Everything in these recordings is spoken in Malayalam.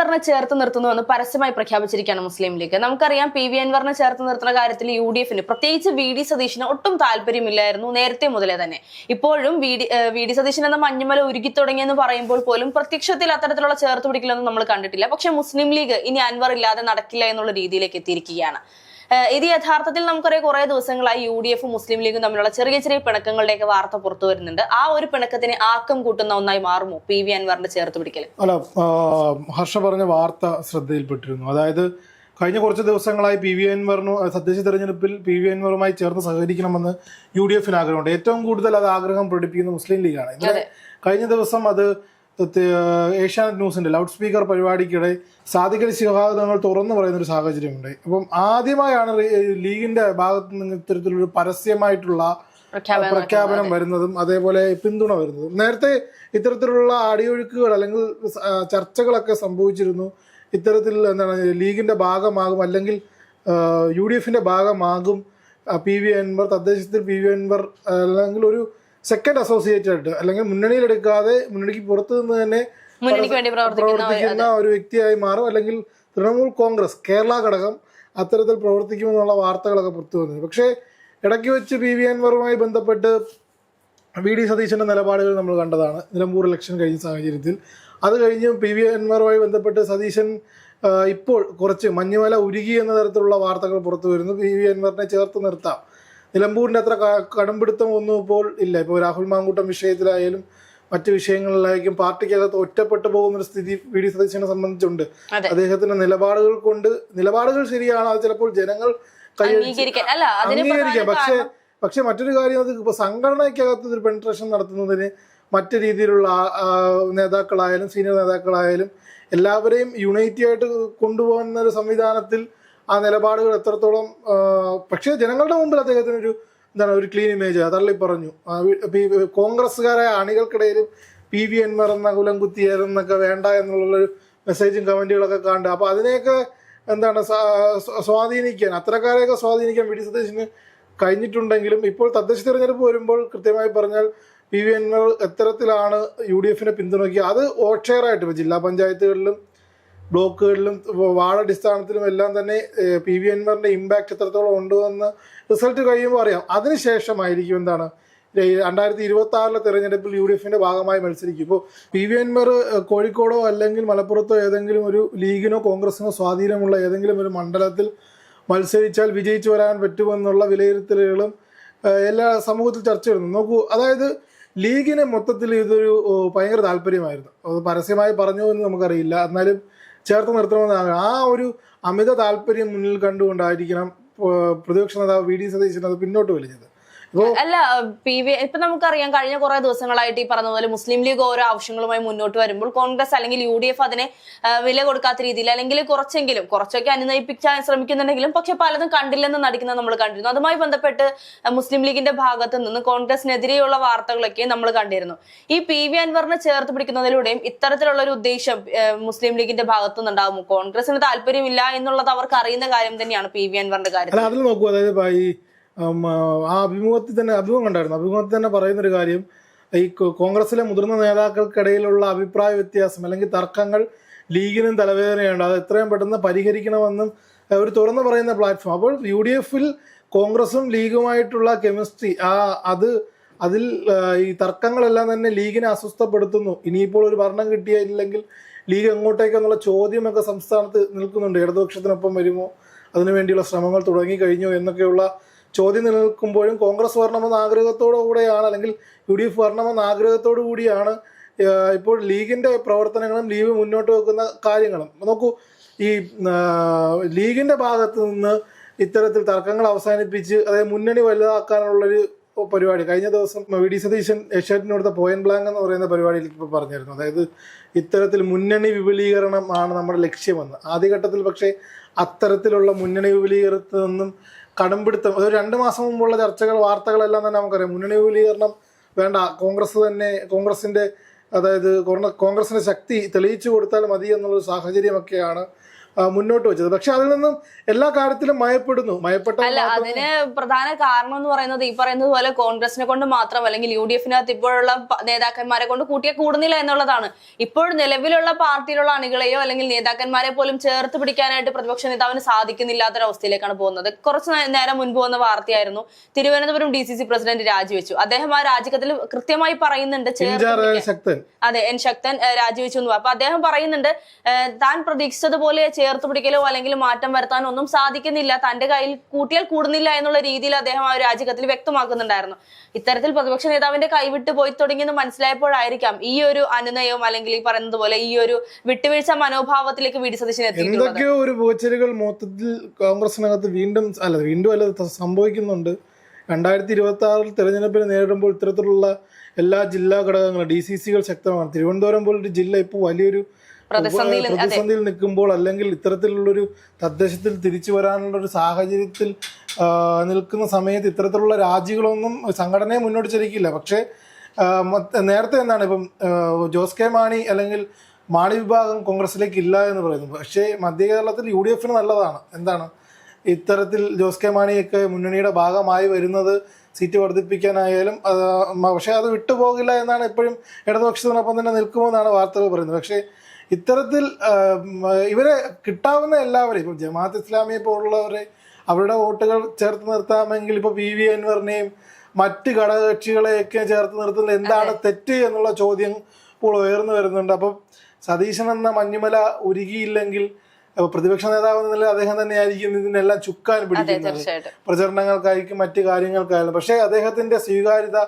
അൻവറിനെ ചേർത്ത് നിർത്തുന്നുവെന്ന് പരസ്യമായി പ്രഖ്യാപിച്ചിരിക്കുകയാണ് മുസ്ലിം ലീഗ്. നമുക്കറിയാം പി വി അൻവറിനെ ചേർത്ത് നിർത്തുന്ന കാര്യത്തിൽ യു ഡി എഫിന് പ്രത്യേകിച്ച് വി ഡി സതീഷിന് ഒട്ടും താല്പര്യമില്ലായിരുന്നു നേരത്തെ മുതലേ തന്നെ. ഇപ്പോഴും V D V D Satheesan എന്ന മഞ്ഞുമല ഉരുക്കി തുടങ്ങിയെന്ന് പറയുമ്പോൾ പോലും പ്രത്യക്ഷത്തിൽ അത്തരത്തിലുള്ള ചേർത്ത് പിടിക്കലൊന്നും നമ്മൾ കണ്ടിട്ടില്ല. പക്ഷെ മുസ്ലിം ലീഗ് ഇനി അൻവർ ഇല്ലാതെ നടക്കില്ല എന്നുള്ള രീതിയിലേക്ക് എത്തിയിരിക്കുകയാണ്. ഇത് യഥാർത്ഥത്തിൽ നമുക്കറിയാം കുറെ ദിവസങ്ങളായി യു ഡി എഫും മുസ്ലിം ലീഗും തമ്മിലുള്ള ചെറിയ ചെറിയ പിണക്കങ്ങളുടെയൊക്കെ വാർത്ത പുറത്തു വരുന്നുണ്ട്. ആ ഒരു പിണക്കത്തിന് ആക്കം കൂട്ടുന്ന ഒന്നായി മാറുമോ? പി വി അൻവറിന്റെ ചേർത്ത് പിടിക്കൽ അല്ല ഹർഷ പറഞ്ഞ വാർത്ത ശ്രദ്ധയിൽപ്പെട്ടിരുന്നു. അതായത് കഴിഞ്ഞ കുറച്ച് ദിവസങ്ങളായി പി വി അൻവറിനു തദ്ദേശ തെരഞ്ഞെടുപ്പിൽ പി വി അൻവറുമായി ചേർന്ന് സഹകരിക്കണമെന്ന് യു ഡി എഫിന് ആഗ്രഹമുണ്ട്. ഏറ്റവും കൂടുതൽ അത് ആഗ്രഹം പ്രകടിപ്പിക്കുന്ന മുസ്ലിം ലീഗാണ്. ഇന്നലെ കഴിഞ്ഞ ദിവസം അത് ഏഷ്യാനെറ്റ് ന്യൂസിന്റെ ലൗഡ് സ്പീക്കർ പരിപാടിക്കിടെ സാധിക്കൽ ശിഹാദങ്ങൾ തുറന്നു പറയുന്നൊരു സാഹചര്യമുണ്ട്. അപ്പം ആദ്യമായാണ് ലീഗിന്റെ ലീഗിന്റെ ഭാഗത്ത് നിന്ന് ഇത്തരത്തിലൊരു പരസ്യമായിട്ടുള്ള പ്രഖ്യാപനം വരുന്നതും അതേപോലെ പിന്തുണ വരുന്നതും. നേരത്തെ ഇത്തരത്തിലുള്ള അടിയൊഴുക്കുകൾ അല്ലെങ്കിൽ ചർച്ചകളൊക്കെ സംഭവിച്ചിരുന്നു. ഇത്തരത്തിൽ എന്താണ് ലീഗിന്റെ ഭാഗമാകും അല്ലെങ്കിൽ യു ഡി എഫിന്റെ ഭാഗമാകും. പി വി അൻവർ തദ്ദേശത്തിൽ പി വി അൻവർ അല്ലെങ്കിൽ ഒരു സെക്കൻഡ് അസോസിയേറ്റ് ആയിട്ട് അല്ലെങ്കിൽ മുന്നണിയിലെടുക്കാതെ മുന്നണിക്ക് പുറത്തു നിന്ന് തന്നെ പ്രവർത്തിക്കുന്ന ഒരു- വ്യക്തിയായി മാറും. അല്ലെങ്കിൽ തൃണമൂൽ കോൺഗ്രസ് കേരള ഘടകം അത്തരത്തിൽ പ്രവർത്തിക്കുമെന്നുള്ള വാർത്തകളൊക്കെ പുറത്തു വന്നത് പക്ഷേ ഇടയ്ക്ക് വെച്ച് പി വി അൻവറുമായി ബന്ധപ്പെട്ട് വി ഡി സതീശന്റെ നിലപാടുകൾ നമ്മൾ കണ്ടതാണ്. നിലമ്പൂർ ഇലക്ഷൻ കഴിഞ്ഞ സാഹചര്യത്തിൽ. അത് കഴിഞ്ഞ് പി വി അൻവറുമായി ബന്ധപ്പെട്ട് സതീശൻ ഇപ്പോൾ കുറച്ച് മഞ്ഞുമല ഉരുകി എന്ന തരത്തിലുള്ള വാർത്തകൾ പുറത്തു വരുന്നു. പി വി അൻവറിനെ ചേർത്ത് നിർത്താം. നിലമ്പൂരിന്റെ അത്ര ക- കടമ്പിടുത്തം ഒന്നും ഇപ്പോൾ ഇല്ല. ഇപ്പോൾ രാഹുൽ മാങ്കൂട്ടം വിഷയത്തിലായാലും മറ്റു വിഷയങ്ങളിലായിരിക്കും പാർട്ടിക്കകത്ത് ഒറ്റപ്പെട്ടു പോകുന്ന ഒരു സ്ഥിതി വി. ഡി. സതീശനെ സംബന്ധിച്ചുണ്ട്. അദ്ദേഹത്തിന്റെ നിലപാടുകൾ കൊണ്ട് നിലപാടുകൾ ശരിയാണ്. അത് ചിലപ്പോൾ ജനങ്ങൾ അംഗീകരിക്കാം. പക്ഷേ പക്ഷെ മറ്റൊരു കാര്യം അത് ഇപ്പൊ സംഘടനയ്ക്കകത്ത് ഒരു പെൻട്രേഷൻ നടത്തുന്നതിന് മറ്റു രീതിയിലുള്ള നേതാക്കളായാലും സീനിയർ നേതാക്കളായാലും എല്ലാവരെയും യുണൈറ്റി ആയിട്ട് കൊണ്ടുപോകുന്ന ഒരു സംവിധാനത്തിൽ ആ നിലപാടുകൾ എത്രത്തോളം പക്ഷേ ജനങ്ങളുടെ മുമ്പിൽ അദ്ദേഹത്തിന് ഒരു എന്താണ് ഒരു ക്ലീൻ ഇമേജ് തള്ളി പറഞ്ഞു. കോൺഗ്രസ്സുകാരായ അണികൾക്കിടയിലും പി വി എൻമാർ എന്ന കുലം കുത്തിയായിരുന്നൊക്കെ വേണ്ട എന്നുള്ളൊരു മെസ്സേജും കമന്റുകളൊക്കെ കണ്ട്. അപ്പോൾ അതിനെയൊക്കെ എന്താണ് സ്വാ- സ്വാ- സ്വാധീനിക്കാൻ അത്തരക്കാരെയൊക്കെ സ്വാധീനിക്കാൻ വി ഡി സതീശന് കഴിഞ്ഞിട്ടുണ്ടെങ്കിലും ഇപ്പോൾ തദ്ദേശ തിരഞ്ഞെടുപ്പ് വരുമ്പോൾ കൃത്യമായി പറഞ്ഞാൽ പി വി എൻമാർ എത്തരത്തിലാണ് യു ഡി എഫിനെ പിന്തുണയ്ക്കുക. അത് ഇപ്പോൾ ജില്ലാ പഞ്ചായത്തുകളിലും ബ്ലോക്കുകളിലും വാർഡ് അടിസ്ഥാനത്തിലും എല്ലാം തന്നെ പി വി അൻവറിന്റെ ഇമ്പാക്ട് എത്രത്തോളം ഉണ്ടെന്ന് റിസൾട്ട് കഴിയുമ്പോൾ അറിയാം. അതിനുശേഷമായിരിക്കും എന്താണ് രണ്ടായിരത്തി ഇരുപത്തി ആറിലെ തെരഞ്ഞെടുപ്പിൽ യു ഡി എഫിന്റെ ഭാഗമായി മത്സരിക്കും. ഇപ്പോൾ പി വി അൻവർ കോഴിക്കോടോ അല്ലെങ്കിൽ മലപ്പുറത്തോ ഏതെങ്കിലും ഒരു ലീഗിനോ കോൺഗ്രസിനോ സ്വാധീനമുള്ള ഏതെങ്കിലും ഒരു മണ്ഡലത്തിൽ മത്സരിച്ചാൽ വിജയിച്ചു വരാൻ പറ്റുമെന്നുള്ള വിലയിരുത്തലുകളും എല്ലാ സമൂഹത്തിൽ ചർച്ച വരുന്നു നോക്കൂ അതായത് ലീഗിന് മൊത്തത്തിൽ ഇതൊരു ഭയങ്കര താല്പര്യമായിരുന്നു. അത് പരസ്യമായി പറഞ്ഞു എന്ന് നമുക്കറിയില്ല. എന്നാലും ചേർത്ത് നിർത്തണമെന്നാണ് ആ ഒരു അമിത താല്പര്യം മുന്നിൽ കണ്ടുകൊണ്ടായിരിക്കണം പ്രതിപക്ഷ നേതാവ് വി ഡി സതീശൻ അത് പിന്നോട്ട് ഇപ്പോൾ അല്ല പി വി ഇപ്പൊ നമുക്കറിയാം കഴിഞ്ഞ കുറെ ദിവസങ്ങളായിട്ട് ഈ പറഞ്ഞ പോലെ മുസ്ലിം ലീഗ് ഓരോ ആവശ്യങ്ങളുമായി മുന്നോട്ട് വരുമ്പോൾ കോൺഗ്രസ് അല്ലെങ്കിൽ യു ഡി എഫ് അതിനെ വില കൊടുക്കാത്ത രീതിയിൽ അല്ലെങ്കിൽ കുറച്ചെങ്കിലും കുറച്ചൊക്കെ അനുനയിപ്പിക്കാൻ ശ്രമിക്കുന്നുണ്ടെങ്കിലും പക്ഷെ പലതും കണ്ടില്ലെന്ന് നടിക്കുന്നത് നമ്മൾ കണ്ടിരുന്നു. അതുമായി ബന്ധപ്പെട്ട് മുസ്ലിം ലീഗിന്റെ ഭാഗത്ത് നിന്ന് കോൺഗ്രസിനെതിരെയുള്ള വാർത്തകളൊക്കെ നമ്മൾ കണ്ടിരുന്നു. ഈ പി വി അൻവറിനെ ചേർത്ത് പിടിക്കുന്നതിലൂടെയും ഇത്തരത്തിലുള്ള ഒരു ഉദ്ദേശം മുസ്ലിം ലീഗിന്റെ ഭാഗത്തു നിന്നുണ്ടാകുമോ കോൺഗ്രസിന് താല്പര്യമില്ല എന്നുള്ളത് അവർക്ക് അറിയുന്ന കാര്യം തന്നെയാണ് പി വി അൻവറിന്റെ കാര്യം അതിൽ നോക്കൂ. അതായത് ആ അഭിമുഖത്തിൽ തന്നെ അഭിമുഖം കണ്ടായിരുന്നു. അഭിമുഖത്തിൽ തന്നെ പറയുന്നൊരു കാര്യം ഈ കോൺഗ്രസിലെ മുതിർന്ന നേതാക്കൾക്കിടയിലുള്ള അഭിപ്രായ വ്യത്യാസം അല്ലെങ്കിൽ തർക്കങ്ങൾ ലീഗിനും തലവേദനയുണ്ട്. അത് എത്രയും പെട്ടെന്ന് പരിഹരിക്കണമെന്നും ഒരു തുറന്നു പറയുന്ന പ്ലാറ്റ്ഫോം അപ്പോൾ യു ഡി എഫിൽ കോൺഗ്രസും ലീഗുമായിട്ടുള്ള കെമിസ്ട്രി ആ അത് അതിൽ ഈ തർക്കങ്ങളെല്ലാം തന്നെ ലീഗിനെ അസ്വസ്ഥപ്പെടുത്തുന്നു. ഇനിയിപ്പോൾ ഒരു ഭരണം കിട്ടിയില്ലെങ്കിൽ ലീഗ് എങ്ങോട്ടേക്കെന്നുള്ള ചോദ്യമൊക്കെ സംസ്ഥാനത്ത് നിൽക്കുന്നുണ്ട്. ഇടതുപക്ഷത്തിനൊപ്പം വരുമോ? അതിനുവേണ്ടിയുള്ള ശ്രമങ്ങൾ തുടങ്ങി കഴിഞ്ഞു എന്നൊക്കെയുള്ള ചോദ്യം നിലനിൽക്കുമ്പോഴും കോൺഗ്രസ് വരണമെന്ന ആഗ്രഹത്തോടു കൂടെയാണ് അല്ലെങ്കിൽ യു ഡി എഫ് വരണമെന്ന ആഗ്രഹത്തോടു കൂടിയാണ് ഇപ്പോൾ ലീഗിന്റെ പ്രവർത്തനങ്ങളും ലീഗ് മുന്നോട്ട് വെക്കുന്ന കാര്യങ്ങളും. നോക്കൂ ഈ ലീഗിന്റെ ഭാഗത്ത് നിന്ന് ഇത്തരത്തിൽ തർക്കങ്ങൾ അവസാനിപ്പിച്ച് അതായത് മുന്നണി വലുതാക്കാനുള്ളൊരു പരിപാടി കഴിഞ്ഞ ദിവസം വി ഡി സതീശൻ ഏഷ്യാറ്റിനോടുത്ത പോയിന്റ് ബ്ലാങ്ക് എന്ന് പറയുന്ന പരിപാടിയിൽ ഇപ്പോൾ പറഞ്ഞിരുന്നു. അതായത് ഇത്തരത്തിൽ മുന്നണി വിപുലീകരണം ആണ് നമ്മുടെ ലക്ഷ്യമെന്ന്. ആദ്യഘട്ടത്തിൽ പക്ഷേ അത്തരത്തിലുള്ള മുന്നണി വിപുലീകരണത്തിൽ നിന്നും കടമ്പിടുത്തം ഒരു രണ്ട് മാസം മുമ്പുള്ള ചർച്ചകൾ വാർത്തകളെല്ലാം തന്നെ നമുക്കറിയാം. മുന്നണി വിപുലീകരണം വേണ്ട. കോൺഗ്രസ് തന്നെ കോൺഗ്രസിന്റെ അതായത് കോൺഗ്രസിന്റെ ശക്തി തെളിയിച്ചു കൊടുത്താൽ മതി എന്നുള്ളൊരു സാഹചര്യമൊക്കെയാണ് മുന്നോട്ട് വെച്ചത്. പക്ഷെ അതിൽ നിന്നും എല്ലാ കാര്യത്തിലും മയപ്പെടുന്നു. മയപ്പെട്ട അല്ല അതിന് പ്രധാന കാരണം എന്ന് പറയുന്നത് ഈ പറയുന്നത് പോലെ കോൺഗ്രസിനെ കൊണ്ട് മാത്രം അല്ലെങ്കിൽ യു ഡി എഫിനകത്ത് ഇപ്പോഴുള്ള നേതാക്കന്മാരെ കൊണ്ട് കൂട്ടിയ കൂടുന്നില്ല എന്നുള്ളതാണ്. ഇപ്പോൾ നിലവിലുള്ള പാർട്ടിയിലുള്ള അണികളെയോ അല്ലെങ്കിൽ നേതാക്കന്മാരെ പോലും ചേർത്ത് പിടിക്കാനായിട്ട് പ്രതിപക്ഷ നേതാവിന് സാധിക്കുന്നില്ലാത്തൊരവസ്ഥയിലേക്കാണ് പോകുന്നത്. കുറച്ച് നേരം മുൻപ് വന്ന വാർത്തയായിരുന്നു Thiruvananthapuram D C C president രാജിവെച്ചു. അദ്ദേഹം ആ രാജിക്കത്തിൽ കൃത്യമായി പറയുന്നുണ്ട് ചേർത്ത് അതെ എൻ ശക്തൻ രാജിവെച്ചു എന്ന്. അപ്പൊ അദ്ദേഹം പറയുന്നുണ്ട് താൻ പ്രതീക്ഷിച്ചതുപോലെ ചേർത്ത് പിടിക്കലോ അല്ലെങ്കിൽ മാറ്റം വരുത്താനോ ഒന്നും സാധിക്കുന്നില്ല. തന്റെ കയ്യിൽ കൂട്ടിയാൽ കൂടുന്നില്ല എന്നുള്ള രീതിയിൽ അദ്ദേഹം ആ ഒരു രാജിക്കത്തിൽ വ്യക്തമാക്കുന്നുണ്ടായിരുന്നു. ഇത്തരത്തിൽ പ്രതിപക്ഷ നേതാവിന്റെ കൈവിട്ട് പോയി തുടങ്ങിയെന്ന് മനസ്സിലായപ്പോഴായിരിക്കാം ഈ ഒരു അനുനയവും അല്ലെങ്കിൽ ഈ പറയുന്നത് പോലെ ഈ ഒരു വിട്ടുവീഴ്ച മനോഭാവത്തിലേക്ക് വി ഡി സതീശൻ ഒരു മൊത്തത്തിൽ കോൺഗ്രസിനകത്ത് വീണ്ടും അല്ല വീണ്ടും അല്ല സംഭവിക്കുന്നുണ്ട്. രണ്ടായിരത്തി ഇരുപത്തി ആറിൽ തെരഞ്ഞെടുപ്പിനെ നേരിടുമ്പോൾ ഇത്തരത്തിലുള്ള എല്ലാ ജില്ലാ ഘടകങ്ങളും ഡി സി സികൾ ശക്തമാണ്. തിരുവനന്തപുരം പോലൊരു ജില്ല ഇപ്പോൾ വലിയൊരു പ്രതിസന്ധിയിൽ നിൽക്കുമ്പോൾ അല്ലെങ്കിൽ ഇത്തരത്തിലുള്ളൊരു തദ്ദേശത്തിൽ തിരിച്ചു വരാനുള്ള ഒരു സാഹചര്യത്തിൽ നിൽക്കുന്ന സമയത്ത് ഇത്തരത്തിലുള്ള രാജികളൊന്നും സംഘടനയെ മുന്നോട്ട് ചലിക്കില്ല പക്ഷേ നേരത്തെ എന്താണ് ഇപ്പം ജോസ് കെ മാണി അല്ലെങ്കിൽ മാണി വിഭാഗം കോൺഗ്രസിലേക്ക് ഇല്ല എന്ന് പറയുന്നു. പക്ഷേ മധ്യ കേരളത്തിൽ യു ഡി എഫിന് നല്ലതാണ്. എന്താണ്? ഇത്തരത്തിൽ ജോസ് കെ മാണിയൊക്കെ മുന്നണിയുടെ ഭാഗമായി വരുന്നത് സീറ്റ് വർദ്ധിപ്പിക്കാനായാലും പക്ഷേ അത് വിട്ടുപോകില്ല എന്നാണ് എപ്പോഴും ഇടതുപക്ഷത്തിനൊപ്പം തന്നെ നിൽക്കുമെന്നാണ് വാർത്തകൾ പറയുന്നത്. പക്ഷേ ഇത്തരത്തിൽ ഇവരെ കിട്ടാവുന്ന എല്ലാവരെയും ഇപ്പം ജമാഅത്ത് ഇസ്ലാമിയെ പോലുള്ളവരെ അവരുടെ വോട്ടുകൾ ചേർത്ത് നിർത്താമെങ്കിൽ ഇപ്പോൾ പി വി അൻവറിനെയും മറ്റ് ഘടകകക്ഷികളെയൊക്കെ ചേർത്ത് നിർത്തുന്നത് എന്താണ് തെറ്റ് എന്നുള്ള ചോദ്യം ഇപ്പോൾ ഉയർന്നു വരുന്നുണ്ട്. അപ്പം സതീശൻ എന്ന മഞ്ഞുമല ഉരുകിയില്ലെങ്കിൽ പ്രതിപക്ഷ നേതാവ് എന്ന നിലയിൽ അദ്ദേഹം തന്നെയായിരിക്കും ഇതിനെല്ലാം ചുക്കാൻ പിടിക്കുന്നത്. പ്രചരണങ്ങൾക്കായിരിക്കും മറ്റു കാര്യങ്ങൾക്കായാലും. പക്ഷേ അദ്ദേഹത്തിന്റെ സ്വീകാര്യത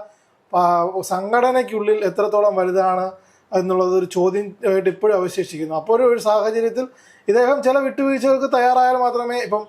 സംഘടനയ്ക്കുള്ളിൽ എത്രത്തോളം വലുതാണ് എന്നുള്ളത് ഒരു ചോദ്യം ആയിട്ട് ഇപ്പോഴും അവശേഷിക്കുന്നു. അപ്പോൾ ഒരു- സാഹചര്യത്തിൽ ഇദ്ദേഹം ചില വിട്ടുവീഴ്ചകൾക്ക് തയ്യാറായാൽ മാത്രമേ ഇപ്പം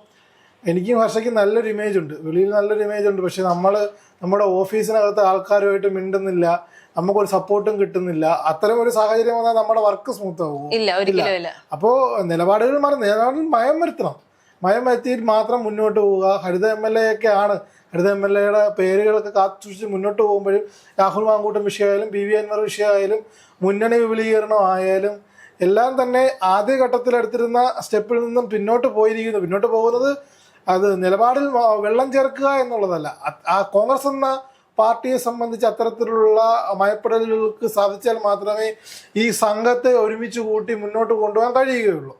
എനിക്കും ഹർഷയ്ക്കും നല്ലൊരു ഇമേജ് ഉണ്ട്. വെളിയിൽ നല്ലൊരു ഇമേജ് ഉണ്ട്. പക്ഷെ നമ്മൾ നമ്മുടെ ഓഫീസിനകത്ത് ആൾക്കാരുമായിട്ട് മിണ്ടുന്നില്ല. നമുക്കൊരു സപ്പോർട്ടും കിട്ടുന്നില്ല. അത്തരം ഒരു സാഹചര്യം വന്നാൽ നമ്മുടെ വർക്ക് സ്മൂത്ത് ഒരിക്കലും ഇല്ല. അപ്പോൾ നിലപാടുകൾ മാറി. നിലപാടിൽ മയം വരുത്തണം. മയം വരുത്തിയിട്ട് മാത്രം മുന്നോട്ട് പോവുക. ഹരിത എം എൽ എ ഒക്കെ ആണ് ഹരിത എം എൽ എയുടെ പേരുകളൊക്കെ കാത്തുസൂക്ഷിച്ച് മുന്നോട്ട് പോകുമ്പോഴും രാഹുൽ മാങ്കൂട്ടം വിഷയമായാലും പി വി അൻവർ വിഷയമായാലും മുന്നണി വിപുലീകരണം ആയാലും എല്ലാം തന്നെ ആദ്യഘട്ടത്തിൽ എടുത്തിരുന്ന സ്റ്റെപ്പിൽ നിന്നും പിന്നോട്ട് പോയിരിക്കുന്നു. പിന്നോട്ട് പോകുന്നത് അത് നിലപാടിൽ വെള്ളം ചേർക്കുക എന്നുള്ളതല്ല. ആ കോൺഗ്രസ് എന്ന പാർട്ടിയെ സംബന്ധിച്ച് അത്തരത്തിലുള്ള മയപ്പെടലുകൾക്ക് സാധിച്ചാൽ മാത്രമേ ഈ സംഘത്തെ ഒരുമിച്ച് കൂട്ടി മുന്നോട്ട് കൊണ്ടുപോകാൻ കഴിയുകയുള്ളൂ.